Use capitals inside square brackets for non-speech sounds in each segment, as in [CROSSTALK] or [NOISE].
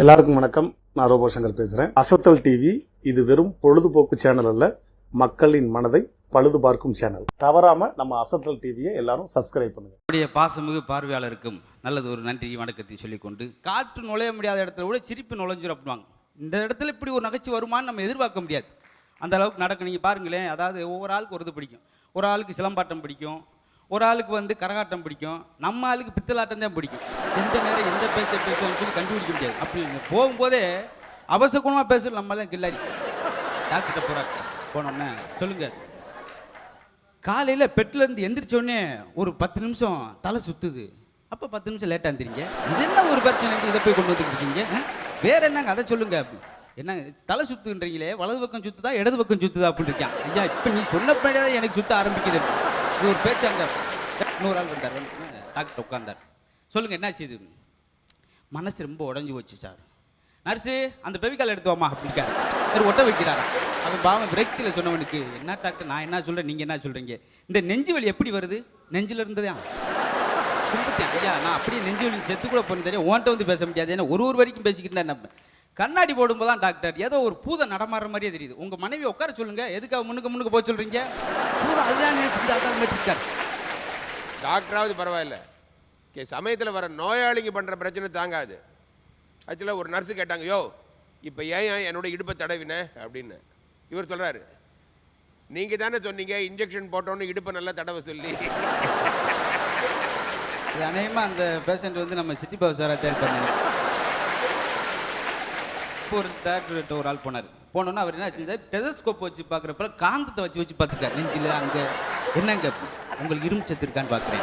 எல்லாருக்கும் வணக்கம். நான் ரோபோ சங்கர் பேசுகிறேன் அசத்தல் டிவி இது வெறும் பொழுதுபோக்கு சேனல் அல்ல மக்களின் மனதை பழுது பார்க்கும் சேனல் தவறாம நம்ம அசத்தல் டிவியை எல்லாரும் சப்ஸ்கிரைப் பண்ணுங்க. நம்முடைய பாசமிகு பார்வையாளருக்கும் நல்லது ஒரு நன்றி வணக்கத்தை சொல்லிக்கொண்டு காற்று நுழைய முடியாத இடத்துல கூட சிரிப்பு நுழைஞ்சிரும் அப்படிவாங்க இந்த இடத்துல இப்படி ஒரு நகைச்சு வருமான்னு நம்ம எதிர்பார்க்க முடியாது. அந்த அளவுக்கு நடக்கும். நீங்கள் பாருங்களேன் அதாவது ஒவ்வொரு ஆளுக்கு ஒரு இது பிடிக்கும். ஒரு ஆளுக்கு சிலம்பாட்டம் பிடிக்கும். ஒரு ஆளுக்கு வந்து கரகாட்டம் பிடிக்கும் நம்ம ஆளுக்கு பித்தலாட்டம் தான் பிடிக்கும். எந்த நேரம் எந்த பேச்சை பேசுவோம்னு சொல்லி கண்டுபிடிக்க முடியாது. அப்படி போகும்போதே அவசகுணமாக பேசுகிற நம்ம தான் கில்லாடி. டாக்டர்கிட்ட போகிறாங்க போனோன்னே சொல்லுங்கள் காலையில் பெட்லேருந்து எந்திரிச்சோடனே ஒரு பத்து நிமிஷம் தலை சுத்துது. அப்போ பத்து நிமிஷம் லேட்டாக இருந்துருங்க இது என்ன ஒரு பிரச்சனை இதை போய் கொண்டு வந்துருக்கீங்க வேற என்னங்க? அதை சொல்லுங்க. அப்படி என்ன தலை சுத்துன்றீங்களே வலது பக்கம் சுத்துதா இடது பக்கம் சுத்துதா அப்படின்னு இருக்கான். ஐயா இப்போ நீ சொன்ன தான் எனக்கு சுத்த ஆரம்பிக்குது. இது பேச்சு அந்த நூறு ஆள் வந்தார். டாக்டர் உட்காந்தார் சொல்லுங்கள் என்ன செய்யுது மனசு ரொம்ப உடஞ்சி போச்சு சார். நர்ஸு அந்த பெவிக்கால் எடுத்துவாமா வாமா அவர் ஒட்ட வைக்கிறாரா? அது பாவம் விரக்தியில் சொன்னவனுக்கு என்ன டாக்டர் நான் என்ன சொல்கிறேன் நீங்கள் என்ன சொல்கிறீங்க இந்த நெஞ்சு வலி எப்படி வருது? நெஞ்சில் இருந்ததா ஐயா நான் அப்படியே நெஞ்சு வலி செத்து கூட போன தெரியும். உன்கிட்ட வந்து பேச முடியாது. ஏன்னா ஒரு ஒரு வரைக்கும் பேசிக்கிட்டு தான் என்ன கண்ணாடி போடும்போது தான் டாக்டர் ஏதோ ஒரு பூதம் நடமாடுற மாதிரியே தெரியுது. உங்கள் மனைவி உட்கார சொல்லுங்க. எதுக்காக முன்னுக்கு முன்னுக்கு போக சொல்கிறீங்க பூதம் அதுதான் வச்சிருக்காரு டாக்டராவது பரவாயில்ல. கே சமயத்தில் வர நோயாளிங்க பண்ணுற பிரச்சனை தாங்காது. ஆக்சுவலாக ஒரு நர்ஸு கேட்டாங்க யோ இப்போ ஏன் என்னோட இடுப்பை தடவின? அப்படின்னு. இவர் சொல்கிறாரு நீங்கள் தானே சொன்னீங்க இன்ஜெக்ஷன் போட்டோன்னு இடுப்பை நல்லா தடவ சொல்லி. அநேகமாக அந்த பேஷண்ட் வந்து நம்ம சிட்டி பாபு சாராக தேடி பண்ணாங்க. இப்போ ஒரு டாக்டர்கிட்ட ஒரு ஆள் போனார். போனோன்னா அவர் என்ன செஞ்சார் டெலஸ்கோப் வச்சு பார்க்குறப்ப காந்தத்தை வச்சு வச்சு பார்த்துக்காரு நெஞ்சில் அங்கே என்னங்க உங்களுக்கு இரும்பு சத்து இருக்கான்னு பார்க்குறேன்.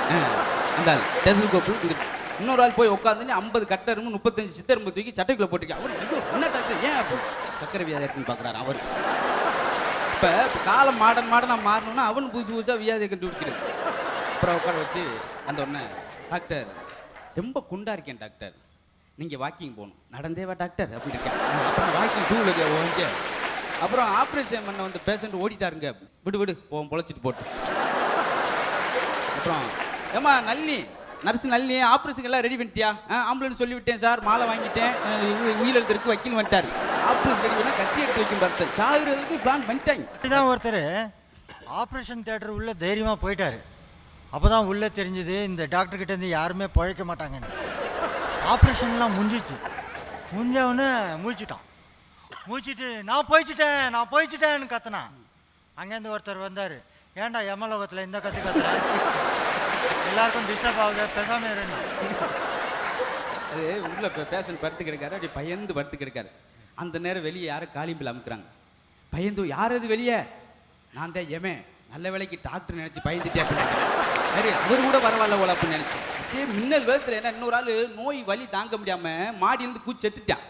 அந்த ஆள் டெலஸ்கோப்பு இங்கே இன்னொரு ஆள் போய் உட்காந்து ஐம்பது கட்டரும்பு முப்பத்தஞ்சு சித்தரும்பு தூக்கி சட்டைக்குள்ளே போட்டிருக்கேன் அவர் ஐயோ என்ன டாக்டர் ஏன் அப்படி? சக்கரை வியாதி இருக்குன்னு பார்க்குறாரு அவர். இப்போ காலம் மாடன் மாடனாக மாறணும்னா அவன் புதுசு புதுசாக வியாதியை கண்டுபிடிக்கிறது அப்புறம் உட்கார வச்சு அந்த ஒன்று டாக்டர் ரொம்ப குண்டா இருக்கேன் டாக்டர். நீங்கள் வாக்கிங் போகணும். நடந்தே வா டாக்டர் அப்படி இருக்கேன். அப்புறம் வாக்கிங் டூவில் ஓகே அப்புறம் ஆப்ரேஷன் பண்ண வந்து பேஷண்ட் ஓடிட்டாருங்க. விடு விடு போவோம் பொழைச்சிட்டு போட்டு. அப்புறம் ஏம்மா நல்லி நர்ஸ் நல்லி ஆப்ரேஷன் எல்லாம் ரெடி பண்ணிட்டியா? ஆ ஆம்புலன்ஸ் சொல்லிவிட்டேன் சார் மாலை வாங்கிட்டேன். அஹ் இது உயிரிழந்திருக்கு வக்கீல் வந்துட்டார். ஆப்ரேஷன் ரெடி பண்ணால் கத்தி எடுத்து வைக்கும் பார்த்தேன் சாகுறதுக்கு பிளான் பண்ணிட்டாங்க. இதுதான் ஒருத்தர் ஆப்ரேஷன் தேட்டர் உள்ளே தைரியமாக போயிட்டாரு. அப்போ தான் உள்ளே தெரிஞ்சது இந்த டாக்டர் கிட்ட யாருமே பழைக்க மாட்டாங்கன்னு. ஆப்ரேஷன்லாம் முடிஞ்சிச்சு. முடிஞ்சவொடனே முடிச்சிட்டான் முடிச்சிட்டு நான் போயிச்சிட்டேன் நான் போயிச்சிட்டேன்னு கத்துனான். அங்கேருந்து ஒருத்தர் வந்தார். ஏன்டா எமலோகத்தில் இந்த கத்து கத்துற? எல்லாருக்கும் டிஸ்டர்ப் ஆகுது பேசாமல் இருந்தான் அது உள்ள இப்போ படுத்து கிடக்காரு அப்படி பயந்து படுத்து கிடக்காரு. அந்த நேரம் வெளியே யாரும் காலிம்பில் அமுக்குறாங்க. பயந்து யார் அது வெளியே? நான் தான் எமே நல்ல வேலைக்கு டாக்டர் நினச்சி பயந்துட்டே சரி அவர் கூட பரவாயில்ல போல அப்படின்னு நினைச்சு அதே மின்னல் வேகத்தில் என்ன இன்னொரு ஆள் நோய் வலி தாங்க முடியாம மாடியிலிருந்து கூச்சி செத்துட்டான்.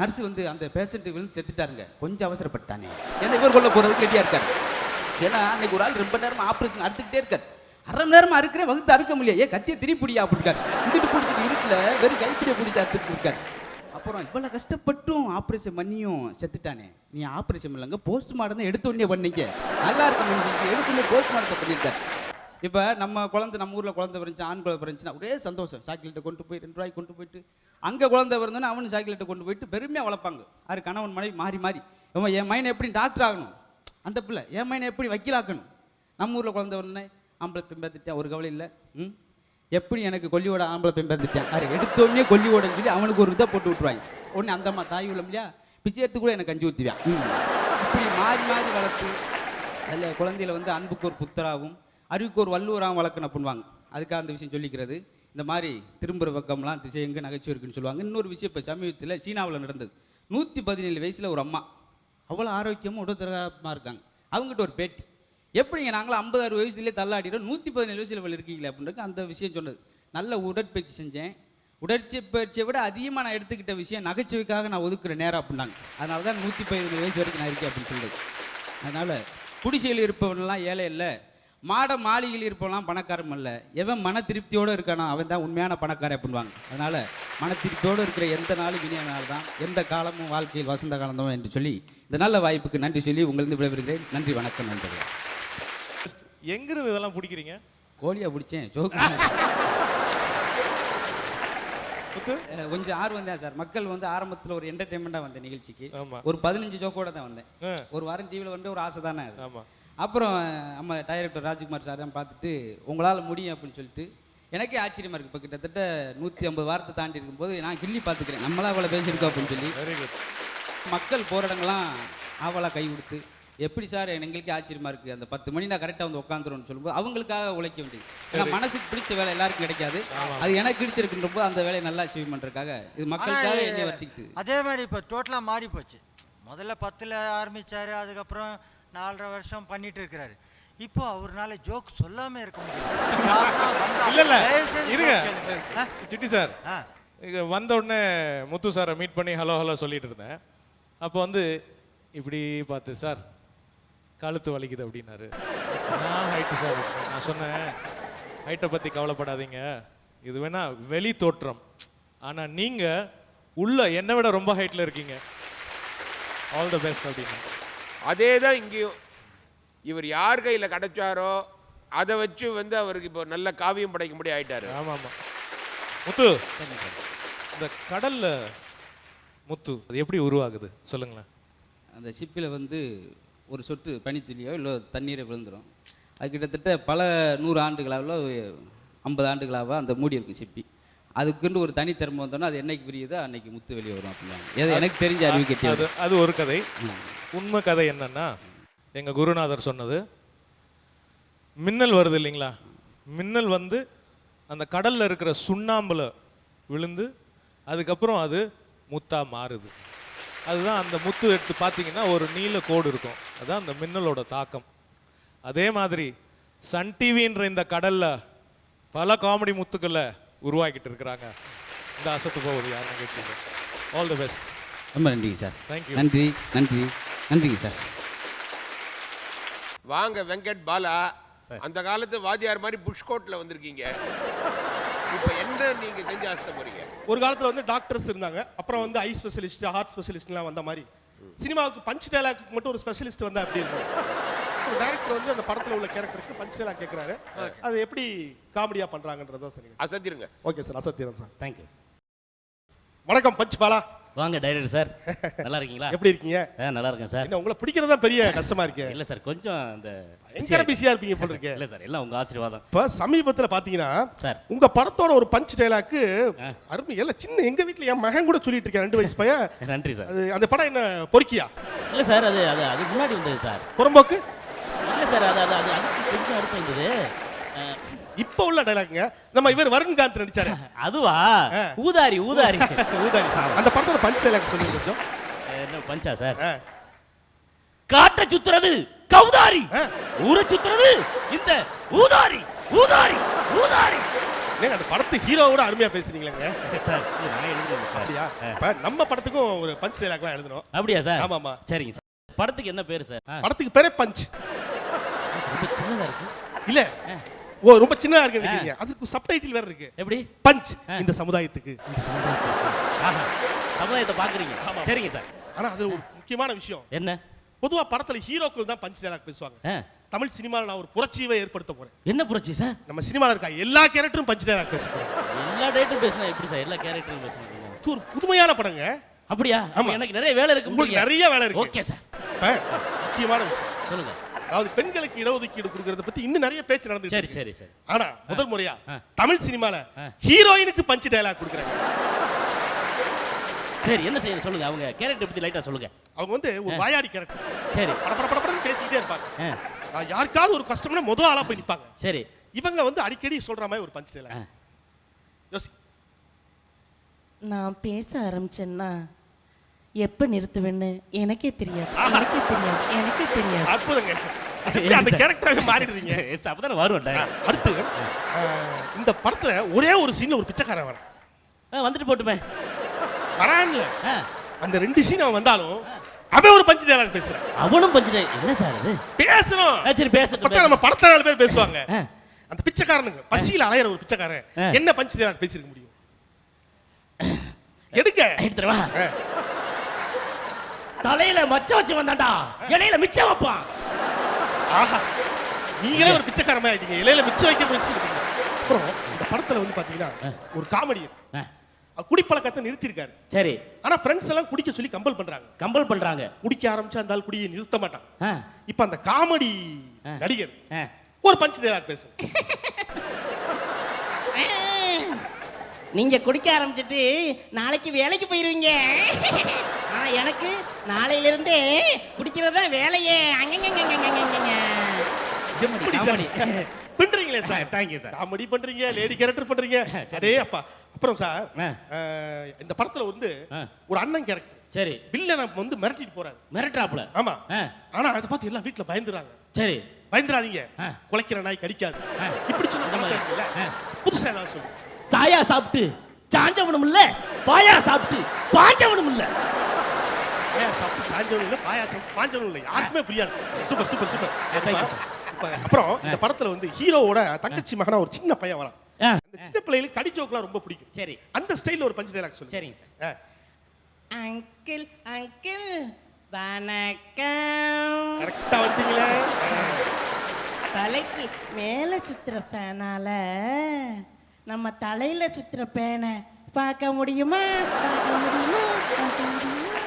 நர்ஸ் வந்து அந்த பேஷண்ட்டு விழுந்து செத்துட்டாருங்க. கொஞ்சம் அவசரப்பட்டானே. ஏன்னா இவர் கொள்ள போகிறதுக்கு ரெடியா இருக்காரு. ஏன்னா அன்னைக்கு ஒரு ஆள் ரொம்ப நேரம் ஆப்ரேஷன் அறுத்துக்கிட்டே இருக்காரு. அரை மணி நேரமா அறுக்கிறேன் வகுத்து அறுக்க முடியாது ஏன் கத்தியை திரிப்பிடியா அப்படின்ட்டாரு இங்கிட்டு பிடிச்சிட்டு இருக்குல வெறும் கைப்பிடிய பிடிச்சி அறுத்துட்டு இருக்காரு. அப்புறம் இவ்வளோ கஷ்டப்பட்டும் ஆப்ரேஷன் பண்ணியும் செத்துட்டானே. நீ ஆப்ரேஷன் இல்லைங்க போஸ்ட் மார்டம் எடுத்த உடனே பண்ணீங்க. நல்லா இருக்கணும் எடுத்த உடனே போஸ்ட் பண்ணியிருக்காரு. இப்போ நம்ம குழந்தை நம்ம ஊரில் குழந்தை பிறந்துச்சு ஆண் குழந்தை பிறந்துச்சுன்னா ஒரே சந்தோஷம். சாக்லேட்டை கொண்டு போய் ரெண்டு ரூபாய்க்கு கொண்டு போயிட்டு அங்கே குழந்தை பிறந்தோன்னா அவனு சாக்லேட்டை கொண்டு போயிட்டு பெருமையாக வளர்ப்பாங்க. யாரு கணவன் மனைவி மாறி மாறி. இவன் என் மைனை எப்படி டாக்டர் ஆகணும்? அந்த பிள்ளை என் மைனை எப்படி வக்கீலாக்கணும்? நம்ம ஊரில் குழந்தை வரணுன்னே ஆம்பளை பெண் ஒரு கவலை இல்லை. ம்? எப்படி எனக்கு கொல்லியோட ஆம்பளை பெண் அது எடுத்த உடனே கொல்லியோடன்னு சொல்லி அவனுக்கு ஒரு இதை போட்டு விட்டுருவாங்க. உடனே அந்த அம்மா தாய் உள்ள இல்லையா? பிச்சை எடுத்து கூட எனக்கு கஞ்சி ஊற்றுவேன் ம். இப்படி மாறி மாறி வளர்த்து அதில் குழந்தையில வந்து அன்புக்கு ஒரு புத்தராகவும் அறிவுக்கு ஒரு வள்ளுவராக வளர்க்கணும் பண்ணுவாங்க. அதுக்காக அந்த விஷயம் சொல்லிக்கிறது. இந்த மாதிரி திரும்புகிற பக்கம்லாம் திசை எங்கே நகைச்சுவை இருக்குன்னு சொல்லுவாங்க. இன்னொரு விஷயம் இப்போ சமீபத்தில் சீனாவில் நடந்தது. நூற்றி பதினேழு வயசில் ஒரு அம்மா. அவ்வளோ ஆரோக்கியமும் உடற்தரமாக இருக்காங்க. அவங்ககிட்ட ஒரு பேட்டி. எப்படிங்க நாங்களும் ஐம்பது அறுபது வயசுலேயே தள்ளாடிடும் நூற்றி பதினேழு வயசில் இவ்வளோ இருக்கீங்களே அப்படின்றது அந்த விஷயம் சொன்னது. நல்ல உடற்பயிற்சி செஞ்சேன். உடற்பயிற்சியை விட அதிகமாக நான் எடுத்துக்கிட்ட விஷயம் நகைச்சுவைக்காக நான் ஒதுக்குற நேரம் அப்படின்னாங்க. அதனால தான் நூற்றி பதினேழு வயசு வரைக்கும் நான் இருக்கேன் அப்படின்னு சொல்லுது அதனால் குடிசையில் இருப்பவன்லாம் ஏழை இல்லை. மாட மாளிகையில் இருப்பவன்லாம் பணக்காரன் அல்ல. எவன் மன திருப்தியோடு இருக்கானோ அவன் தான் உண்மையான பணக்காரன் அப்படின்வாங்க அதனால் மன திருப்தியோடு இருக்கிற எந்த நாளும் இனிய நாள் தான் எந்த காலமும் வாழ்க்கையில் வசந்த காலம் தான் என்று சொல்லி இந்த நல்ல வாய்ப்புக்கு நன்றி சொல்லி உங்களிருந்து விடைபெறுகிறேன். நன்றி வணக்கம் நண்பர்களே. எங்கிருந்து இதெல்லாம் பிடிக்கிறீங்க? கோழியை பிடிச்சேன் கொஞ்சம் ஆர்வம் தான் சார். மக்கள் வந்து ஆரம்பத்தில் ஒரு என்டர்டைன்மெண்ட்டாக வந்த நிகழ்ச்சிக்கு. ஒரு பதினஞ்சு ஜோக்கோட தான் வந்தேன். ஒரு வாரம் டிவியில் வந்து ஒரு ஆசை தானே அப்புறம் நம்ம டைரக்டர் ராஜ்குமார் சார் தான் பார்த்துட்டு உங்களால் முடியும் அப்படின்னு சொல்லிட்டு எனக்கே ஆச்சரியமா இருக்கு. இப்போ கிட்டத்தட்ட நூற்றி ஐம்பது வாரத்தை தாண்டி இருக்கும்போது நான் கிள்ளி பார்த்துக்கிறேன். நம்மளா அவ்வளோ பேசியிருக்கோம் அப்படின்னு சொல்லி வெரி குட் மக்கள் போகிற இடங்கள்லாம் ஆவலாக கை கொடுத்து எப்படி சார் எங்களுக்கே ஆச்சரியமா இருக்கு. அந்த பத்து மணி நான் கரெக்டாக வந்து உட்காந்துருன்னு சொல்லும்போது அவங்களுக்காக உழைக்க வேண்டியது. ஏன்னா மனசுக்கு பிடிச்ச வேலை எல்லாருக்கும் கிடைக்காது. அது எனக்கு பிடிச்சிருக்குன்ற போது அந்த வேலையை நல்லா அச்சீவ் பண்ணுறதுக்காக இது மக்களுக்காக என்னை வர்த்திக்கிட்டு. அதே மாதிரி இப்போ டோட்டலாக மாறி போச்சு முதல்ல பத்தில் ஆரம்பிச்சாரு அதுக்கப்புறம் நாலரை வருஷம் பண்ணிட்டு இருக்கிறாரு. இப்போ அவர்னால ஜோக் சொல்லாம இருக்க வந்தா- இல்ல இல்ல இருங்க? சிட்டி சார். வந்த உடனே முத்து சாரை மீட் பண்ணி ஹலோ ஹலோ சொல்லிட்டு இருந்தேன். அப்போ வந்து இப்படி பார்த்து சார் கழுத்து வலிக்குது அப்படின்னாரு. நான் ஹைட்டு சார் நான் சொன்னேன் ஹைட்டை பற்றி கவலைப்படாதீங்க. இது வேணா வெளி தோற்றம். ஆனால் நீங்கள் உள்ள என்னை விட ரொம்ப ஹைட்டில் இருக்கீங்க. ஆல் த பெஸ்ட் அப்படின்னு அதே தான் இங்கேயும் இவர் யார் கையில் கிடைச்சாரோ அதை வச்சு வந்து அவருக்கு இப்போ நல்ல காவியம் படைக்கும்படி ஆயிட்டாரு. ஆமாம். ஆமாம் முத்து இந்த கடல்ல முத்து அது எப்படி உருவாகுது? சொல்லுங்களேன். அந்த ஷிப்பில் வந்து ஒரு சொட்டு பனித்துளியோ இல்லை தண்ணீரை விழுந்துடும் அது கிட்டத்தட்ட பல நூறு ஆண்டுகளாவில் ஐம்பது ஆண்டுகளாக அந்த மூடி இருக்கும் சிப்பி அதுக்குன்னு ஒரு தனித்திறமை வந்தோன்னா அது என்னைக்கு புரியுதோ அன்னைக்கு முத்து வெளியே வரும் அப்படின்னாங்க ஏதோ எனக்கு தெரிஞ்ச அறிவு அது அது ஒரு கதை. உண்மை கதை என்னன்னா எங்க குருநாதர் சொன்னது மின்னல் வருது இல்லைங்களா? மின்னல் வந்து அந்த கடல்ல இருக்கிற சுண்ணாம்புல விழுந்து அதுக்கப்புறம் அது முத்தா மாறுது. அதுதான் அந்த முத்து எடுத்து பார்த்தீங்கன்னா ஒரு நீல கோடு இருக்கும். அதான் அந்த மின்னலோட தாக்கம். அதே மாதிரி சன் டிவின்ற இந்த கடல்ல பல காமெடி முத்துக்களை உருவாக்கிட்டு இருக்கிறாங்க. இந்த அசத்து போகுது யார் நிகழ்ச்சியில் ஆல் தி பெஸ்ட் ரொம்ப நன்றிங்க சார். Thank you. நன்றி நன்றி நன்றிங்க சார். வாங்க வெங்கட் பாலா. அந்த காலத்து வாத்தியார் மாதிரி புஷ்கோட்டில் வந்திருக்கீங்க. இப்போ என்ன நீங்க செஞ்சு ஆசை போறீங்க? ஒரு காலத்துல வந்து டாக்டர்ஸ் இருந்தாங்க. அப்புறம் வந்து ஐ ஸ்பெஷலிஸ்ட் ஹார்ட் ஸ்பெஷலிஸ்ட்லாம் வந்த மாதிரி. சினிமாவுக்கு பஞ்ச் டைலாக்கு மட்டும் ஒரு ஸ்பெஷலிஸ்ட் வந்தா அப்படி இருக்கும்? டேரக்டர் வந்து அந்த படத்துல உள்ள கேரக்டருக்கு பஞ்ச் டைலாக் கேட்குறாரு அது எப்படி காமெடியா பண்றாங்கன்றதும் சரி அசத்திருங்க. ஓகே சார் அசத்தியம் சார் தேங்க்யூ வணக்கம் பஞ்ச் பாலா. வாங்க டைரக்டர் சார் நல்லா இருக்கீங்களா? [LAUGHS] எப்படி இருக்கீங்க? ஆ நல்லா இருக்கேன் சார் என்ன உங்களை பிடிக்கிறது தான் பெரிய கஷ்டமா இருக்கு? இல்லை சார் கொஞ்சம் இந்த எங்க பிஸியா இருப்பீங்க போல இருக்கு. இல்லை சார் எல்லாம் உங்கள் ஆசீர்வாதம். இப்ப சமீபத்துல பாத்தீங்கன்னா சார் உங்க படத்தோட ஒரு பஞ்ச் டைலாக்கு அருமை எல்லாம் சின்ன எங்க வீட்ல என் மகன் கூட சொல்லிட்டு இருக்கேன் ரெண்டு வயசு பையன். நன்றி சார் அது அந்த படம் என்ன பொறுக்கியா? இல்லை சார் அது அது முன்னாடி வந்தது சார் புறம்போக்கு இல்லை சார் அது அது அது அதுக்கு கொஞ்சம் அடுத்து வந்தது ஆ, இப்ப உள்ள டைலாக்ங்க நம்ம இவர் வருண்காந்த் நடிச்சாரு. [LAUGHS] அதுவா. ஊதாரி ஊதாரி. [LAUGHS] ஊதாரி. அந்த படத்தோட பஞ்ச் டைலாக் சொல்லுங்க கொஞ்சம். என்ன பஞ்சா சார். காட்ட சுத்துறது கௌதாரி. ஊரை சுத்துறது இந்த ஊதாரி. ஊதாரி ஊதாரி. ஏங்க அந்த படத்து ஹீரோவோட அருமையா பேசுறீங்களேங்க. [LAUGHS] சார் நான் எழுதுறேன் சார். அப்படியா? நம்ம படத்துக்கும் ஒரு பஞ்ச் டைலாக்லாம் எழுதணும். அப்படியா சார்? ஆமா, ஆமா. சரிங்க சார். படத்துக்கு என்ன பேர் சார்? படத்துக்கு பேரே பஞ்ச் ரொம்ப சின்னதா இருக்கு. இல்ல. ஓ ரொம்ப சின்னதா இருக்கு நினைக்கிறீங்க அதுக்கு சப்டைட்டில் வேற இருக்கு. எப்படி? பஞ்ச் இந்த சமுதாயத்துக்கு. ஆஹா, சமுதாயத்தை பாக்குறீங்க சரிங்க சார். ஆனா அது ஒரு முக்கியமான விஷயம். என்ன? பொதுவா படத்துல ஹீரோக்கள் தான் பஞ்ச் டைலாக் பேசுவாங்க. தமிழ் சினிமாவில் நான் ஒரு புரட்சியை ஏற்படுத்த போறேன். என்ன புரட்சி சார்? நம்ம சினிமாவில் இருக்க எல்லா கேரக்டரும் பஞ்ச் டைலாக் பேச போறேன். எல்லா டேட்டும் பேசினா எப்படி சார்? எல்லா கேரக்டரும் பேசணும் இது ஒரு புதுமையான படங்க. அப்படியா? ஆமா. எனக்கு நிறைய வேலை இருக்கு உங்களுக்கு நிறைய வேலை இருக்கு. Okay sir. முக்கியமான விஷயம். சொல்லுங்க. அதாவது பெண்களுக்கு இடஒதுக்கீடு கொடுக்கறத பத்தி இன்னும் நிறைய பேச்சு நடந்துட்டு சரி இருக்கு. சரி சரி. ஆனா முதல் முறையா. தமிழ் சினிமால. ஹீரோயினுக்கு பஞ்ச் டயலாக் கொடுக்குறாங்க. சரி என்ன செய்யணும் சொல்லுங்க. அவங்க கேரக்டர் பத்தி லைட்டா சொல்லுங்க. அவங்க வந்து ஒரு வாயாடி கேரக்டர் சரி. பட பட படப்படன்னு பேசிக்கிட்டே இருப்பாங்க. நான் யாருக்காவது ஒரு கஷ்டம்னா முதல் ஆளா போய் நிப்பாங்க. சரி. இவங்க வந்து அடிக்கடி சொல்ற மாதிரி ஒரு பஞ்ச். டயலாக் யோசி. நான் பேச ஆரம்பிச்சேன்னா எப்ப நிறுத்துவேன்னு எனக்கே தெரியாது. எனக்கே தெரியாது. எனக்கே தெரியாது. அற்புதங்க. அந்த கேரக்டராக மாறிடுறீங்க. [LAUGHS] எஸ், அப்பதானே வரும் ஆ, அடுத்து இந்த படத்துல ஒரே ஒரு சீன்ல ஒரு பிச்சைக்காரன் வரான். ஆ, வந்துட்டு போட்டுமே. வரான்ல. அந்த ரெண்டு சீன் அவன் வந்தாலும் அவன் ஒரு பஞ்ச் டயலாக் பேசுறான். அவனும் பஞ்சுட்டு என்ன சார் அது? பேசணும். சரி பேசட்டும் நம்ம படத்துல நாலு பேர் பேசுவாங்க. அந்த பிச்சைக்காரனுங்க பசியில அலையிற ஒரு பிச்சைக்காரன். என்ன பஞ்ச் டயலாக் பேசிருக்க முடியும்? எடுக்க. எடுத்துருவா. தலையில மச்ச வச்சு வந்தான்டா. இலையில மிச்சம் வைப்பான். ஆஹா. நீங்களே ஒரு பிச்சைக்காரன் மாதிரி ஆயிட்டீங்க. இலையில மிச்சம் வைக்கிறது வச்சு அப்புறம் இந்த படத்துல வந்து பாத்தீங்கன்னா ஒரு காமெடி குடிப்பழக்கத்தை நிறுத்தியிருக்காரு. சரி. ஆனா ஃப்ரெண்ட்ஸ் எல்லாம் குடிக்க சொல்லி கம்பல் பண்றாங்க. கம்பல் பண்றாங்க. குடிக்க ஆரம்பிச்சா ஆள் குடியை நிறுத்த மாட்டான். இப்ப அந்த காமெடி. நடிகர். ஒரு பஞ்ச் டயலாக் பேசு நீங்க குடிக்க ஆரம்பிச்சிட்டு நாளைக்கு வேலைக்கு போயிருவீங்க. ஆனா எனக்கு நாளையில இருந்தே குடிக்கிறதா வேலையே. எப்படி sir? பண்றீங்களே sir? Thank you sir comedy பண்றீங்க லேடி கேரக்டர் பண்றீங்க. [LAUGHS] அடே அப்பா அப்புறம் சார் இந்த படத்துல வந்து ஆ. ஒரு அண்ணன் கேரக்டர் சரி. வில்லனை வந்து மிரட்டிட்டு போறாரு. மிரட்டாப்ல ஆமா. ஆ. ஆனா அதை பார்த்து எல்லாம் வீட்டுல பயந்துறாங்க. சரி. பயந்துறாதீங்க. ஆ. குலைக்கிற நாய் கடிக்காது. இப்படி சொன்ன. புதுசா ஏதாவது சொல்லு. சாயா சாப்பிட்டு சாஞ்சவனும் இல்ல பாயா சாப்பிட்டு பாஞ்சவனும் இல்ல பாயா சாப்பிட்டு பாஞ்சவனும் இல்ல பாயா சாப்பிட்டு பாஞ்சவனும் இல்ல. யாருக்குமே புரியாது. சூப்பர் சூப்பர் அப்புறம் இந்த படத்துல வந்து ஹீரோவோட தங்கச்சி மகனா ஒரு சின்ன பையன் வரான். அந்த சின்ன பிள்ளைகளுக்கு கடி ஜோக்லாம் ரொம்ப பிடிக்கும். சரி. அந்த ஸ்டைல்ல ஒரு பஞ்ச் டைலாக் சொல்லு சரிங்க சார் அங்கிள் அங்கிள் வணக்கம். கரெக்டா தலைக்கு மேலே சுத்துற பேனால நம்ம தலையில சுத்துற பேனை பார்க்க முடியுமா? பார்க்க முடியுமா? பார்க்க முடியுமா?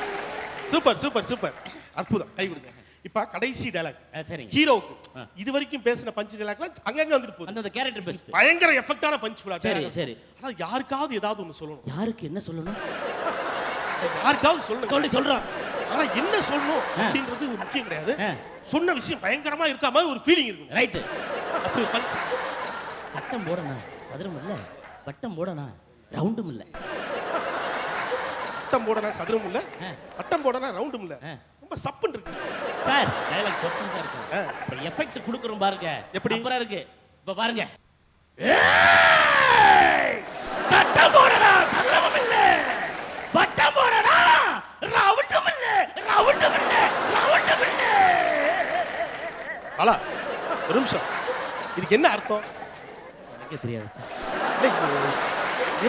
Super super super. அற்புதம். கை கொடுங்க. இப்ப கடைசி டைலாக் ஆ, சரிங்க. ஹீரோவுக்கு. இது வரைக்கும் பேசின பஞ்ச் டைலாக்லாம் அங்கங்க வந்துட்டு போகுது. அந்த கேரக்டர் பெஸ்ட் பயங்கர எஃபெக்டான பஞ்ச் சரி, சரி. அதான் யாருக்காவது ஏதாவது ஒண்ணு சொல்லணும். யாருக்கு என்ன சொல்லணும்? யாருக்காவது சொல்லணும். சொல்லி சொல்றோம் ஆனா என்ன சொல்லணும். அப்படின்றது ஒரு முக்கியம் கிடையாது. சொன்ன விஷயம் பயங்கரமா இருக்கா மாதிரி ஒரு ஃபீலிங் இருக்கும் ரைட்டு அப்படி பஞ்ச் வட்டம் போடணும். சதுரம் இல்ல வட்டம் போடணும் ரவுண்டும் இல்ல. வட்டம் போடனா சதுரம் இல்ல. வட்டம் போடனா ரவுண்டும் இல்ல. ரொம்ப சப்புன்னு இருக்கு. சார் டயலாக் சொப்பன் தான் இருக்கு. எஃபெக்ட் கொடுக்குறோம் பாருங்க. எப்படி? அப்புறம் இருக்கு. இப்ப பாருங்க! வட்டம் போடணும் சதுரமும் இல்ல. வட்டம் போடணும் ரவுண்டும் இல்ல. ரவுண்டும் இல்ல. ரவுண்டும் இல்ல. அலா ஒரு நிமிஷம். இதுக்கு என்ன அர்த்தம்? வைக்க தெரியாது சார்.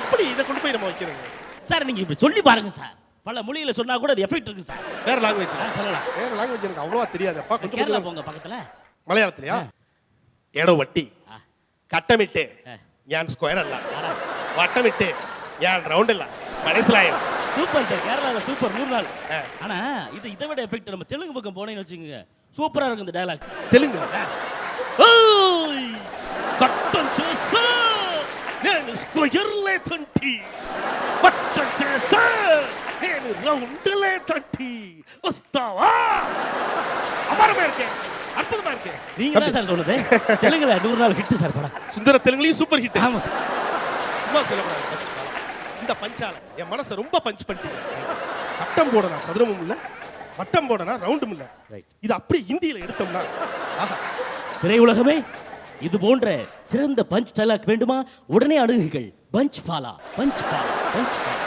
எப்படி இதை கொண்டு போய் நம்ம வைக்கிறீங்க சார் நீங்கள் இப்படி சொல்லி பாருங்க சார். பல மொழியில் சொன்னா கூட அது எஃபெக்ட் இருக்கு சார். வேற லாங்குவேஜ் சொல்லலாம். வேற லாங்குவேஜ் எனக்கு அவ்வளவா தெரியாது. அப்பா கேரளா போங்க பக்கத்துல. மலையாளத்திலயா? ஏடோ வட்டி கட்டமிட்டு. ഞാൻ സ്ക്വയർ അല്ല വട്ടമിട്ട് ഞാൻ റൗണ്ട് അല്ല മനസ്സിലായോ சூப்பர் சார். கேரளாவில் சூப்பர் மூணு நாள். ஆனால் இது இதை விட எஃபெக்ட் நம்ம தெலுங்கு பக்கம் போனேன்னு வச்சுக்கோங்க. சூப்பராக இருக்கும் இந்த டைலாக் தெலுங்கு? కట్టం చేసా నేను స్క్వయర్లే తంటి పట్టం చేసా నేను రౌండ్లే తంటి వస్తావా அமரமா இருக்கேன் அற்புதமா இருக்கேன் நீங்க தான் சார் சொன்னது தெலுங்குல நூறு நாள் ஹிட் சார் படம் சுந்தர தெலுங்குலயும் சூப்பர் ஹிட் ஆமா சார் சும்மா சொல்லக்கூடாது பஞ்ச் பாலா. இந்த பஞ்சால என் மனசை ரொம்ப பஞ்ச் பண்ணிட்டீங்க வட்டம் போடனா சதுரமும் இல்ல வட்டம் போடனா ரவுண்டும் இல்ல ரைட் இது அப்படியே இந்தியில எடுத்தோம்னா ஆஹா திரையுலகமே இது போன்ற சிறந்த பஞ்ச் டயலாக் வேண்டுமா? உடனே அணுகுங்கள். Punch Bala punch Bala punch Bala.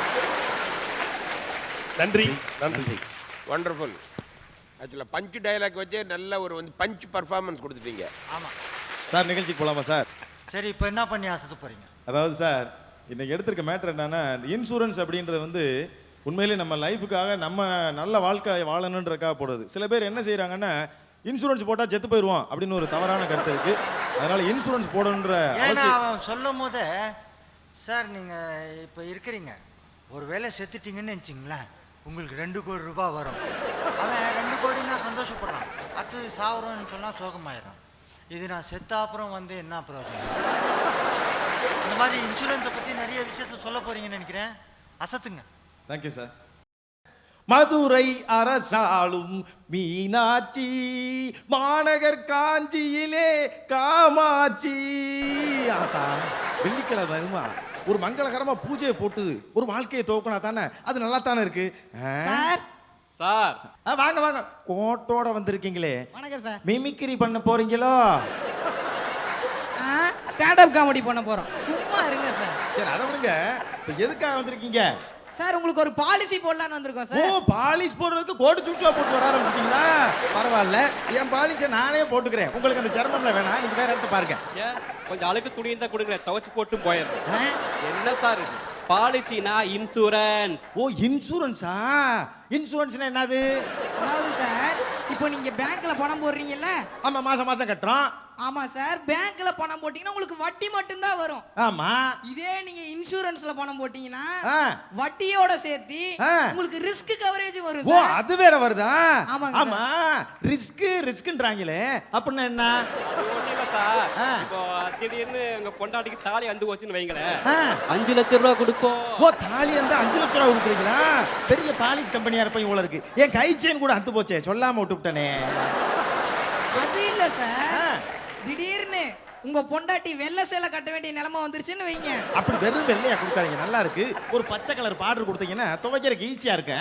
நன்றி நன்றி. வண்டர்ஃபுல் ஆக்சுவலாக பஞ்ச் டயலாக் வச்சே நல்ல ஒரு வந்து பஞ்ச் பர்ஃபார்மன்ஸ் கொடுத்துட்டீங்க. ஆமாம் சார் நிகழ்ச்சிக்கு போகலாமா சார்? சரி இப்போ என்ன பண்ணி ஆசைத்து போகிறீங்க அதாவது சார் இன்னைக்கு எடுத்திருக்க மேட்ரு என்னன்னா இந்த இன்சூரன்ஸ் அப்படின்றது வந்து உண்மையிலே நம்ம லைஃபுக்காக நம்ம நல்ல வாழ்க்கை வாழணுன்றக்காக போடுறது சில பேர் என்ன செய்றாங்கன்னா இன்சூரன்ஸ் போட்டால் செத்து போயிடுவோம் அப்படின்னு ஒரு தவறான கருத்து இருக்கு. அதனால இன்சூரன்ஸ் போடணுன்ற ஏன்னா அவசியம் அவன் சொல்லும் போதே சார் நீங்கள் இப்போ இருக்கிறீங்க. ஒரு வேளை செத்துட்டீங்கன்னு வச்சிங்களேன் உங்களுக்கு ரெண்டு கோடி ரூபாய் வரும். அவன் ரெண்டு கோடினா சந்தோஷப்படுறான். அடுத்தது சாவுறோன்னு சொன்னால் சோகமாயிடும் இது நான் செத்த அப்புறம் வந்து என்ன பிரயோஜனம்? இந்த மாதிரி இன்சூரன்ஸை பற்றி நிறைய விஷயத்த சொல்ல போறீங்கன்னு நினைக்கிறேன். அசத்துங்க. தேங்க்யூ சார் மதுரை அரசாளும் மீனாட்சி மாநகர் காஞ்சியிலே காமாட்சி. ஆத்தா வெள்ளிக்கிழமை வருமா? ஒரு மங்களகரமா பூஜையை போட்டு ஒரு வாழ்க்கையை துவக்கினா தானே? அது நல்லா தானே இருக்கு? ஆ? சார். வாங்க வாங்க. கோட்டோட வந்திருக்கீங்களே. வணக்கம் சார். மிமிக்ரி பண்ண போறீங்களோ? ஸ்டாண்டப் காமெடி பண்ண போறோம். சும்மா இருங்க சார். சரி அதை விடுங்க. இப்போ எதுக்காக வந்திருக்கீங்க? சார் உங்களுக்கு ஒரு பாலிசி போடலான்னு வந்திருக்கோம் ஓ சார் பாலிஷ் போடுறதுக்கு கோட்டு சுட்டுல போட்டு வர ஆரம்பிச்சிட்டீங்களா? பரவாயில்ல. என் பாலிஷை நானே போட்டுக்கிறேன். உங்களுக்கு அந்த சிரமம்ல வேணாம் நீங்க வேற இடத்த பாருங்க. கொஞ்சம் அழுக்கு துணி இருந்தா கொடுங்க துவைச்சு போட்டு போயிடுறேன். என்ன சார் இது? பாலிசினா இன்சூரன்ஸ் ஓ இன்சூரன்ஸா இன்சூரன்ஸ்னா என்னது? அதாவது சார் இப்போ நீங்க பேங்க்ல பணம் போடுறீங்கல்ல? ஆமா மாசம் மாசம் கட்டுறோம். ஆமா சார் பேங்க்ல பணம் போட்டீங்கன்னா உங்களுக்கு வட்டி மட்டும்தான் வரும். ஆமா. இதே நீங்க இன்சூரன்ஸ்ல பணம் போட்டீங்கன்னா. வட்டியோட சேர்த்து ஆ. உங்களுக்கு ரிஸ்க் கவரேஜ் வரும் ஓ சார். அது வேற வருதா? ஆமாங்க ஆமா. ரிஸ்க் ரிஸ்க்ன்றாங்களே அப்படின்னா என்ன? சார். ஆ. இப்போ திடீர்னு உங்க பொண்டாட்டிக்கு தாலி அந்து போச்சுன்னு வைங்களேன். அஞ்சு லட்சம் ரூபாய் கொடுப்போம். ஓ தாலி வந்து அஞ்சு லட்சம் ரூபா கொடுக்குறீங்களா? பெரிய பாலிஷ் கம்பெனியா இருப்பீங்க போல இருக்கு. என் கை செயின் கூட அத்து போச்சே. சொல்லாம விட்டுவிட்டனே அது இல்ல சார். திடீர்னு உங்க பொண்டாட்டி வெள்ளை சேலை கட்ட வேண்டிய நிலைமை வந்துருச்சுன்னு வைங்க. அப்படி வெறும் வெள்ளையா கொடுக்காதீங்க. நல்லா இருக்கு. ஒரு பச்சை கலர் பார்டர் கொடுத்தீங்கன்னா துவைக்கிறதுக்கு ஈஸியா இருக்கு.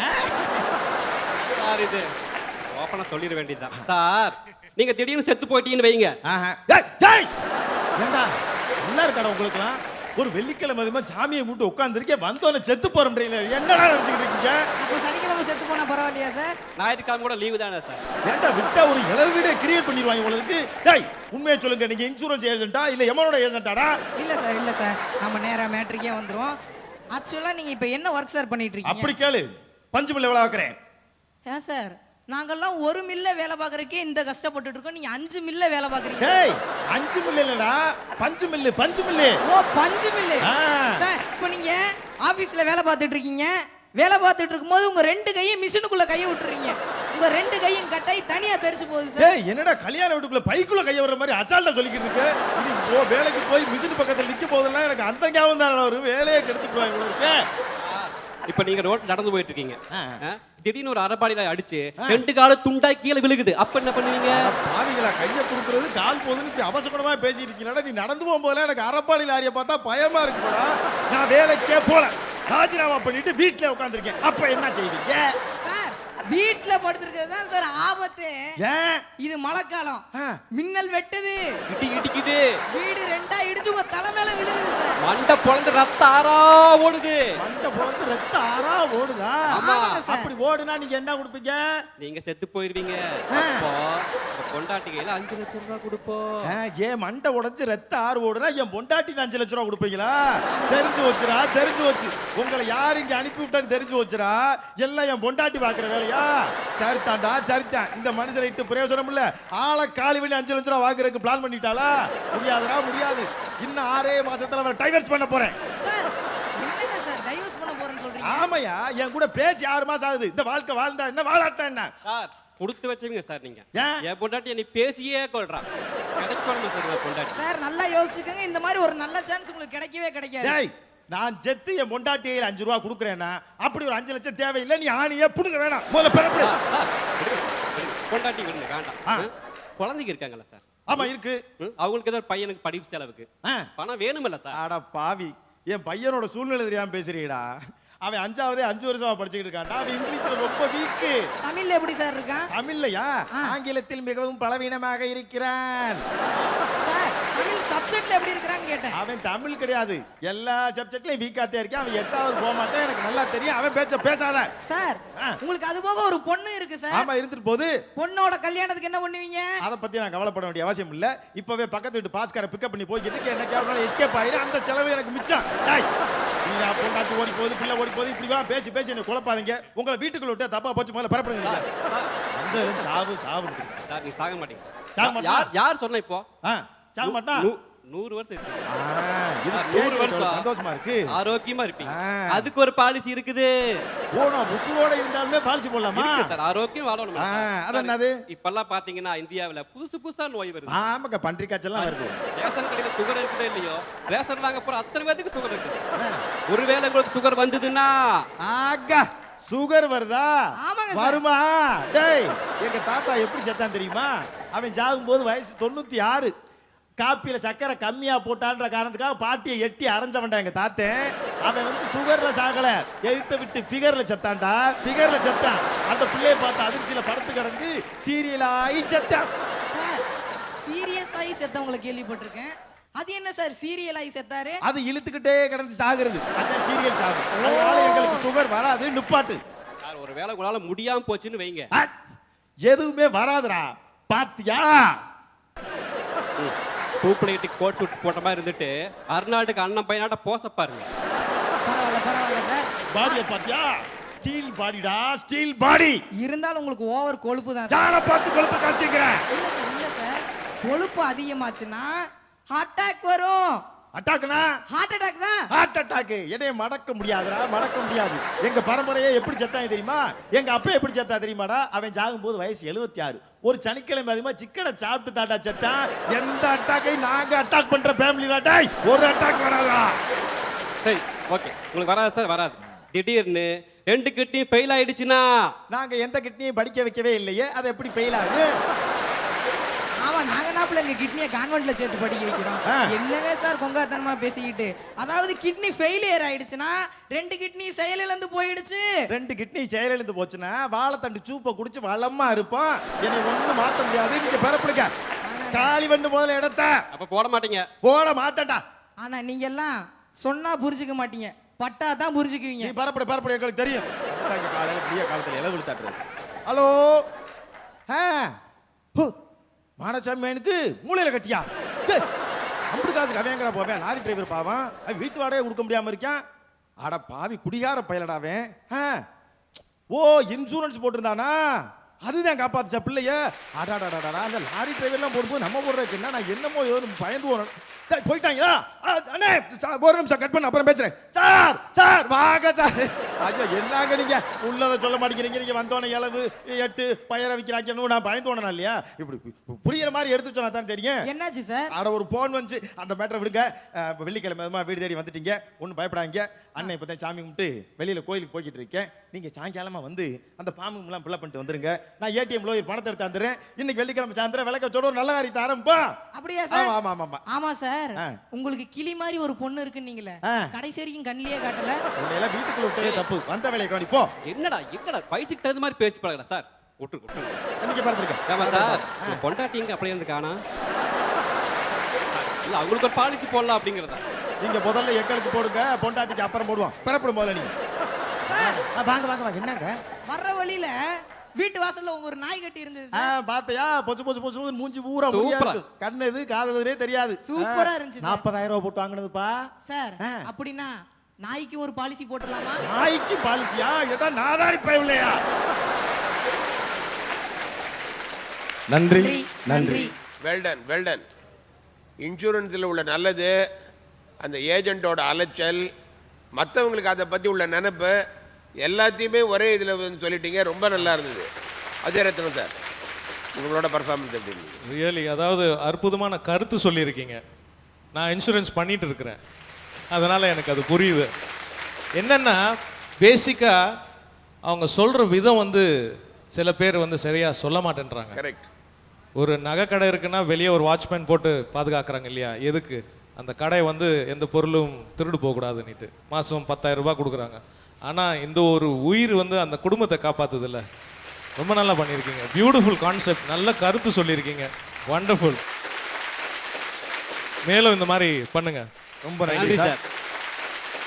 சார் இது ஓப்பனா சொல்லிட வேண்டியதுதான். சார் நீங்க திடீர்னு செத்து போயிட்டீங்கன்னு வைங்க! ஏண்டா? நல்லா இருக்காடா உங்களுக்குலாம் ஒரு வெள்ளிக்கிழமை அதுமா சாமியை மூட்டு உட்காந்துருக்கே வந்தோன்னு செத்து போறேன்றீங்க என்னடா நினைச்சுக்கிட்டு இருக்கீங்க சனிக்கிழமை செத்து போனா பரவாயில்லையா சார்? ஞாயிற்றுக்கிழமை கூட லீவு தானே சார். ஏண்டா விட்டா ஒரு இளவு வீடே கிரியேட் பண்ணிடுவாங்க உங்களுக்கு டேய் உண்மையை சொல்லுங்க நீங்க இன்சூரன்ஸ் ஏஜென்ட்டா இல்ல எமனோட ஏஜென்ட்டாடா இல்ல சார் இல்ல சார். நம்ம நேரா மேட்ரிக்கே வந்துரும். ஆக்சுவலா நீங்க இப்ப என்ன ஒர்க் சார் பண்ணிட்டு இருக்கீங்க? அப்படி கேளு. பஞ்சு மில்ல எவ்வளவு ஆக்குறேன் ஏன் சார்? நாங்கெல்லாம் ஒரு மில்ல வேலை பார்க்கறக்கே இந்த கஷ்டப்பட்டுட்டு இருக்கோம் நீங்க அஞ்சு மில்ல வேலை பார்க்கறீங்க. டேய் அஞ்சு மில்லு இல்லடா பஞ்சு மில்லு பஞ்சு மில்லு. ஓ பஞ்சு மில்லு. சார் இப்போ நீங்க ஆபீஸ்ல வேலை பார்த்துட்டு இருக்கீங்க வேலை பார்த்துட்டு இருக்கும்போது உங்க ரெண்டு கையும் மிஷினுக்குள்ள கையை விட்டுறீங்க. உங்க ரெண்டு கையும் கட்டாயி தனியா தெரிச்சு போகுது சார். டேய் என்னடா கல்யாண வீட்டுக்குள்ள பைக்குள்ள கைய வர்ற மாதிரி அசால்ட்டா சொல்லிக்கிட்டு இருக்கு? இது வேலைக்கு போய் மிஷின் பக்கத்துல நிக்க போதெல்லாம் எனக்கு அந்த ஞாபகம் தான் ஒரு வேலையை கெடுத்து போடுவாங்க இப்ப நீங்க ரோட் நடந்து போயிட்டு இருக்கீங்க? திடீர்னு ஒரு அரபாடியில அடிச்சு ரெண்டு கால துண்டா கீழே விழுகுது. அப்ப என்ன பண்ணுவீங்க? பாவிகளா கையை கொடுக்குறது கால் போதுன்னு இப்படி அவசரமா பேசிட்டு இருக்கீங்களா நீ நடந்து போகும்போதெல்லாம் எனக்கு அரப்பாடி லாரியை பார்த்தா பயமா இருக்கு போடா நான் வேலைக்கே போல. ராஜினாமா பண்ணிட்டு வீட்டுல உட்காந்துருக்கேன் அப்ப என்ன செய்வீங்க? வீட்ல படுத்திருக்கிறது தான் சார் ஆபத்து. ஏன்? இது மழைக்காலம். மின்னல் வெட்டுது. இடி இடிக்குது. வீடு ரெண்டா இடிச்சு உங்க தலை மேல விழுகுது சார். மண்டை பொழந்து ரத்த ஆறா ஓடுது. மண்டை பொழந்து ரத்த ஆறா ஓடுதா? ஆமா. ஆமாங்க சார். அப்படி ஓடுனா நீங்க என்ன கொடுப்பீங்க? நீங்க செத்து போயிருவீங்க. பொண்டாட்டி கையில அஞ்சு லட்சம் ரூபாய் கொடுப்போம் ஏன் மண்டை உடைஞ்சு ரத்த ஆறு ஓடுனா என் பொண்டாட்டிக்கு அஞ்சு லட்ச ரூபா கொடுப்பீங்களா? தெரிஞ்சு வச்சுரா தெரிஞ்சு வச்சு. உங்களை யார் இங்க அனுப்பி விட்டான்னு தெரிஞ்சு வச்சுரா எல்லாம் என் பொண்டாட்டி பாக்குற வேலையா? சரித்தாண்டா சரித்தான். இந்த மனுஷனை இட்டு பிரயோஜனம் இல்ல ஆளை காலி பண்ணி அஞ்சு லட்ச ரூபா வாங்குறதுக்கு பிளான் பண்ணிட்டாளா? முடியாதுடா முடியாது. இன்னும் ஆறே மாசத்துல அவரை டைவர்ஸ் பண்ண போறேன். சார் என்னங்க சார் டைவர்ஸ் பண்ண போறேன்னு சொல்றீங்க? ஆமையா என் கூட பேசி ஆறு மாசம் ஆகுது. இந்த வாழ்க்கை வாழ்ந்தா என்ன வாழாட்டா என்ன? சார் கொடுத்து வச்சவங்க சார் நீங்க. ஏன்? என் பொண்டாட்டி என்னை பேசியே கொள்றான். கிடைக்கணும் சார் பொண்டாட்டி? சார் நல்லா யோசிச்சுக்கோங்க. இந்த மாதிரி ஒரு நல்ல சான்ஸ் உங்களுக்கு கிடைக்கவே கிடைக்காது. டேய் நான் செத்து என் பொண்டாட்டி கையில் அஞ்சு ரூபா கொடுக்குறேன்னா அப்படி ஒரு அஞ்சு லட்சம் தேவையில்லை நீ ஆணியே புடுங்க வேணாம். முதல்ல பிறப்பு. பொண்டாட்டி விடுங்க வேண்டாம்? குழந்தைங்க இருக்காங்கல்ல சார். ஆமா இருக்கு. ம்? அவங்களுக்கு ஏதோ ஒரு பையனுக்கு படிப்பு செலவுக்கு. ஆ. பணம் வேணுமில்ல சார். அட பாவி என் பையனோட சூழ்நிலை தெரியாம பேசுறீடா அவன் அஞ்சாவதே அஞ்சு வருஷமா படிச்சுக்கிட்டு இருக்கான்டா அவன் இங்கிலீஷ்ல ரொம்ப வீக்கு தமிழ்ல எப்படி சார் இருக்கான்? தமிழ்லையா? ஆங்கிலத்தில் மிகவும் பலவீனமாக இருக்கிறான். தமிழ் சப்ஜெக்ட்ல எப்படி இருக்கிறான்னு கேட்டேன். அவன் தமிழ் கிடையாது. எல்லா சப்ஜெக்ட்லயும் வீக்காத்தே இருக்கான். அவன் எட்டாவது போக மாட்டான். எனக்கு நல்லா தெரியும். அவன் பேச்ச பேசாத. சார் ஆ. உங்களுக்கு அது போக ஒரு பொண்ணு இருக்கு சார். ஆமா இருந்துட்டு போகுது. பொண்ணோட கல்யாணத்துக்கு என்ன பண்ணுவீங்க? அதை பத்தி நான் கவலைப்பட வேண்டிய அவசியம் இல்ல. இப்பவே பக்கத்து வீட்டு பாஸ்கரை பிக்கப் பண்ணி போய்கிட்டு இருக்கு. என்ன கேவலம் எஸ்கேப் ஆயிரு அந்த செலவு எனக்கு மிச்சம். டேய் நீங்க பொண்டாட்டி ஓடி போகுது பிள்ளை ஓடி போகுது. இப்படி வா பேசி பேசி என்ன குழப்பாதீங்க. உங்களை வீட்டுக்குள்ள விட்டு தப்பா போச்சு முதல்ல பரப்படுங்க அந்த சாவு சாவு சார் நீங்க சாக மாட்டீங்க? யார் யார் சொன்ன இப்போ? ஆ. சாக நூறு வருஷம் இருக்கு. ஆ, இது சார், நூறு வருஷம். சந்தோஷமா இருக்கு? ஆரோக்கியமா இருப்பீங்க. அதுக்கு ஒரு பாலிசி இருக்குது. ஓ நான் இருந்தாலுமே பாலிசி போடலாமா? சார். ஆரோக்கியம் வாழணும் அது என்னது? இப்பெல்லாம் பாத்தீங்கன்னா இந்தியாவுல புதுசு புதுசா நோய் வருது. ஆமாக்கா பன்றி காய்ச்சல்லாம் வருது. ரேஷன் கடையில சுகர் இருக்குதோ இல்லையோ? ரேஷன் வாங்க போற அத்தனை பேத்துக்கு சுகர் இருக்குது. ஒருவேளை உங்களுக்கு சுகர் வந்ததுன்னா? ஆகா சுகர் வருதா. வருமா? டேய் எங்க தாத்தா எப்படி செத்தான் தெரியுமா? அவன் ஜாகும்போது வயசு தொண்ணூத்தி ஆறு. காப்பியில சக்கரை கம்மியா போட்டான்ற காரணத்துக்காக பாட்டியை எட்டி அரைஞ்சவன்டா எங்க தாத்தன் அவன் வந்து சுகர்ல சாகல. எழுத்த விட்டு பிகர்ல செத்தான்டா. பிகர்ல செத்தான். அந்த பிள்ளைய பார்த்து அதிர்ச்சியில படுத்து கிடந்து சீரியலாகி செத்தான். சார் சீரியஸ் ஆகி செத்தவங்களை கேள்விப்பட்டிருக்கேன். அது என்ன சார் சீரியல் ஆகி செத்தாரு? அது இழுத்துக்கிட்டே கிடந்து சாகுறது. அதான் சீரியல் சாகு அதனால எங்களுக்கு சுகர் வராது நிப்பாட்டு. சார் ஒரு வேளை உங்களால முடியாம போச்சுன்னு வைங்க. எதுவுமே வராதுடா. பாத்தியா? பூப்பிளைட்டு கோட் சூட் போட்ட மாதிரி இருந்துட்டு அர்நாட்டுக்கு அண்ணன் பையனாட்ட போச பாருங்க. பரவாயில்ல பரவாயில்ல சார். பாடிய பாத்தியா? ஸ்டீல் பாடிடா ஸ்டீல் பாடி இருந்தாலும் உங்களுக்கு ஓவர் கொழுப்பு தான் யார பார்த்து கொழுப்பு காய்ச்சிக்கிறேன் இல்ல சார் இல்ல சார். கொழுப்பு அதிகமாச்சுன்னா ஹார்ட் அட்டாக் வரும். அட்டாக்குனா ஹார்ட் அட்டாக் தான் ஹார்ட் அட்டாக் என்னைய மடக்க முடியாதுடா மடக்க முடியாது. எங்க பரம்பரையே எப்படி செத்தாங்க தெரியுமா? எங்க அப்பா எப்படி செத்தா தெரியுமாடா? அவன் ஜாகும்போது வயசு 76 ஆறு. ஒரு சனிக்கிழமை அதிகமா சிக்கனை சாப்பிட்டு தாண்டா செத்தான். எந்த அட்டாக்கையும் நாங்க அட்டாக் பண்ற ஃபேமிலிடா டேய் ஒரு அட்டாக் வராதா சரி ஓகே உங்களுக்கு வராது சார் வராது. திடீர்னு ரெண்டு கிட்னியும் ஃபெயில் ஆயிடுச்சுன்னா? நாங்க எந்த கிட்னியும் படிக்க வைக்கவே இல்லையே. அதை எப்படி ஃபெயில் ஆகுது? எங்க கிட்னியை கான்வென்ட்ல சேர்த்து படிக்க வைக்கிறோம். என்னங்க சார் கொங்காத்தனமா பேசிக்கிட்டு? அதாவது கிட்னி ஃபெயிலியர் ஆயிடுச்சுன்னா ரெண்டு கிட்னி செயலிழந்து போயிடுச்சு. ரெண்டு கிட்னி செயலிழந்து போச்சுன்னா வாழைத்தண்டு சூப்பை குடிச்சு வளமா இருப்போம். என்னை ஒண்ணும் மாத்த முடியாது. நீங்க பரப்பிடுங்க காலி வந்து முதல்ல இடத்த அப்ப போட மாட்டீங்க. போட மாட்டேன்டா. ஆனா நீங்க எல்லாம் சொன்னா புரிஞ்சுக்க மாட்டீங்க. பட்டா தான் புரிஞ்சுக்குவீங்க. நீ பரப்படு பரப்படு எங்களுக்கு தெரியும். காலையில விடிய காலத்துல இளவு தட்டுறது ஹலோ? ஆ. ஹு, மானசாமி எனக்கு கட்டியா? அப்படி அம்புடு காசுக்கு அவன் போவேன் லாரி டிரைவர் பாவம். அவன் வீட்டு வாடகை கொடுக்க முடியாமல் இருக்கான். அட பாவி குடிகார பயலடாவே ஆ. ஓ இன்சூரன்ஸ் போட்டிருந்தானா? அதுதான் காப்பாத்துச்சா பிள்ளைய? அடாடாடாடா அந்த லாரி டிரைவர்லாம் போடும்போது நம்ம போடுறதுக்கு என்ன நான் என்னமோ ஏதோ பயந்து போனேன். போயிட்டாங்களா ஆ, அண்ணே சா- ஒரு நிமிஷம் கட் பண்ண அப்புறம் பேசுறேன். சார் சார் வாங்க சார். ஐயோ என்னங்க நீங்க? உள்ளதை சொல்ல மாட்டேங்கிறீங்க. நீங்க வந்தோடனே இளவு எட்டு பயிரை விற்கிறாக்கணும் நான் பயந்து போனேனா இல்லையா? இப்படி புரியுற மாதிரி எடுத்து சொன்னா தான் தெரியும். என்னாச்சு சார்? அட ஒரு போன் வந்துச்சு. அந்த மேட்டரை விடுங்க. வெள்ளிக்கிழமை வீடு தேடி வந்துட்டீங்க. ஒன்றும் பயப்படாதீங்க. அண்ணன் இப்போ தான் சாமி கும்பிட்டு வெளியில கோயிலுக்கு போய்கிட்டு இருக்கேன். நீங்க சாயங்காலமா வந்து அந்த பாம்புலாம் பிள்ளை பண்ணிட்டு வந்துருங்க. நான் ஏடிஎம் லோயர் பணத்தை எடுத்து வந்துடுறேன் இன்னைக்கு வெள்ளிக்கிழமை சாயந்தரம் விளக்க வச்சோட ஒரு நல்ல காரியத்தை ஆரம்பிப்பா. அப்படியா சார் ஆமா ஆமா ஆமா ஆமா. சார். உங்களுக்கு கிளி மாதிரி ஒரு பொண்ணு இருக்குன்னீங்களே ஆ. கடைசி வரைக்கும் கண்ணிலேயே காட்டல. உன்னையெல்லாம் வீட்டுக்குள்ள விட்டதே தப்பு. வந்த வேலையை கவனி போ. என்னடா என்னடா வயசுக்கு தகுந்த மாதிரி பேசி பழகடா சார் விட்டு விட்டு இன்னைக்கு சார் உங்க பொண்டாட்டிங்க அப்படியே இருந்து காணா இல்ல அவங்களுக்கு ஒரு பாலிசி போடலாம் அப்படிங்கிறதா? நீங்க முதல்ல எங்களுக்கு போடுங்க பொண்டாட்டிக்கு அப்புறம் போடுவோம். பிறப்படும் முதல்ல நீங்க. சார். வாங்க வாங்க வாங்க. என்னங்க? வர்ற வழியில வீட்டு வாசல்ல ஒரு நாய் கட்டி இருந்தது ஆ சார். பாத்தையா? பொச்சு பொச்சு பொச்சு மூஞ்சி ஊரா முடியா. இருக்கு. கண்ணு எது காது எதுனே தெரியாது. சூப்பரா இருந்துச்சு சார். நாற்பதாயிரம் ரூபாய் போட்டு வாங்கினதுப்பா. சார் ஆ. அப்படின்னா நாய்க்கு ஒரு பாலிசி போட்டுடலாமா? நாய்க்கு பாலிசியா? ஏட்டா நாதாரி பயவில்லையா? நன்றி நன்றி வெல்டன் வெல்டன் இன்சூரன்ஸில் உள்ள நல்லது அந்த ஏஜென்ட்டோட அலைச்சல் மற்றவங்களுக்கு அதை பற்றி உள்ள நினப்பு எல்லாத்தையுமே ஒரே இதில் சொல்லிட்டீங்க. ரொம்ப நல்லா இருந்தது. அஜய் ரத்னம் சார். உங்களோட பர்ஃபார்மன்ஸ் எப்படி ரியலி அதாவது அற்புதமான கருத்து சொல்லியிருக்கீங்க. நான் இன்சூரன்ஸ் பண்ணிட்டு இருக்கிறேன். அதனால் எனக்கு அது புரியுது. என்னென்னா பேசிக்காக அவங்க சொல்கிற விதம் வந்து சில பேர் வந்து சரியாக சொல்ல மாட்டேன்றாங்க. கரெக்ட் ஒரு நகை கடை இருக்குன்னா வெளியே ஒரு வாட்ச்மேன் போட்டு பாதுகாக்கிறாங்க இல்லையா? எதுக்கு? அந்த கடை வந்து எந்த பொருளும் திருடு போகக்கூடாதுன்னுட்டு. மாதம் பத்தாயிரம் ரூபாய் கொடுக்குறாங்க. ஆனால் இந்த ஒரு உயிர் வந்து அந்த குடும்பத்தை காப்பாத்துதில்ல. ரொம்ப நல்லா பண்ணியிருக்கீங்க. பியூட்டிஃபுல் கான்செப்ட் நல்ல கருத்து சொல்லியிருக்கீங்க. வண்டர்ஃபுல் மேலும் இந்த மாதிரி பண்ணுங்க. ரொம்ப நன்றி சார்.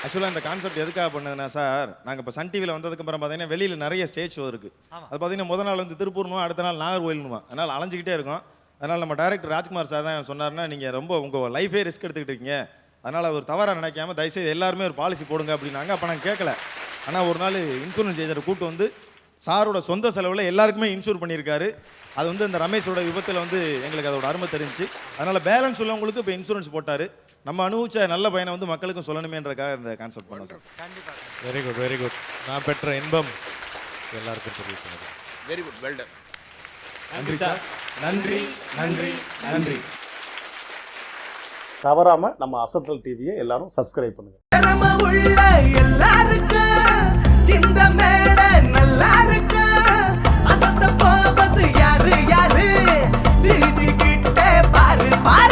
ஆக்சுவலாக இந்த கான்செப்ட் எதுக்காக பண்ணதுன்னா சார் நாங்கள் இப்போ சன் டிவியில் வந்ததுக்கு அப்புறம் பார்த்தீங்கன்னா வெளியில் நிறைய ஸ்டேஜ் ஷோ இருக்குது அது பார்த்தீங்கன்னா முத நாள் வந்து திருப்பூர்னுவா அடுத்த நாள் நாகர்கோயில்னுவா அதனால் அலைஞ்சிக்கிட்டே இருக்கும். அதனால் நம்ம டைரக்டர் ராஜ்குமார் சார் தான் சொன்னார்னா நீங்கள் ரொம்ப உங்கள் லைஃபே ரிஸ்க் எடுத்துக்கிட்டு இருக்கீங்க. அதனால் அது ஒரு தவறாக நினைக்காம தயவுசெய்து எல்லாருமே ஒரு பாலிசி போடுங்க அப்படின்னாங்க. அப்போ நான் கேட்கல ஆனால் ஒரு நாள் இன்சூரன்ஸ் ஏஜென்ட் கூட்டு வந்து சாரோட சொந்த செலவில் எல்லாருக்குமே இன்சூர் பண்ணியிருக்காரு. அது வந்து இந்த ரமேஷோட விபத்தில் வந்து எங்களுக்கு அதோட அருமை தெரிஞ்சு அதனால் பேலன்ஸ் உள்ளவங்களுக்கு இப்போ இன்சூரன்ஸ் போட்டார். நம்ம அனுபவிச்ச நல்ல பையனை வந்து மக்களுக்கும் சொல்லணுமேன்றக்காக இந்த கான்செப்ட் பண்ணோம் sir very good very good நான் பெற்ற இன்பம் எல்லாருக்கும் தெரிவிக்கிறது வெரி குட் வெல்டன் நன்றி சார். நன்றி நன்றி நன்றி. தவறாம நம்ம அசத்தல் டிவியை எல்லாரும் சப்ஸ்கிரைப் பண்ணுங்க. இந்த மேட நல்லா இருக்கு. அசத்த போவது யாரு யாரு? சிரிச்சுக்கிட்டே பாரு பாரு.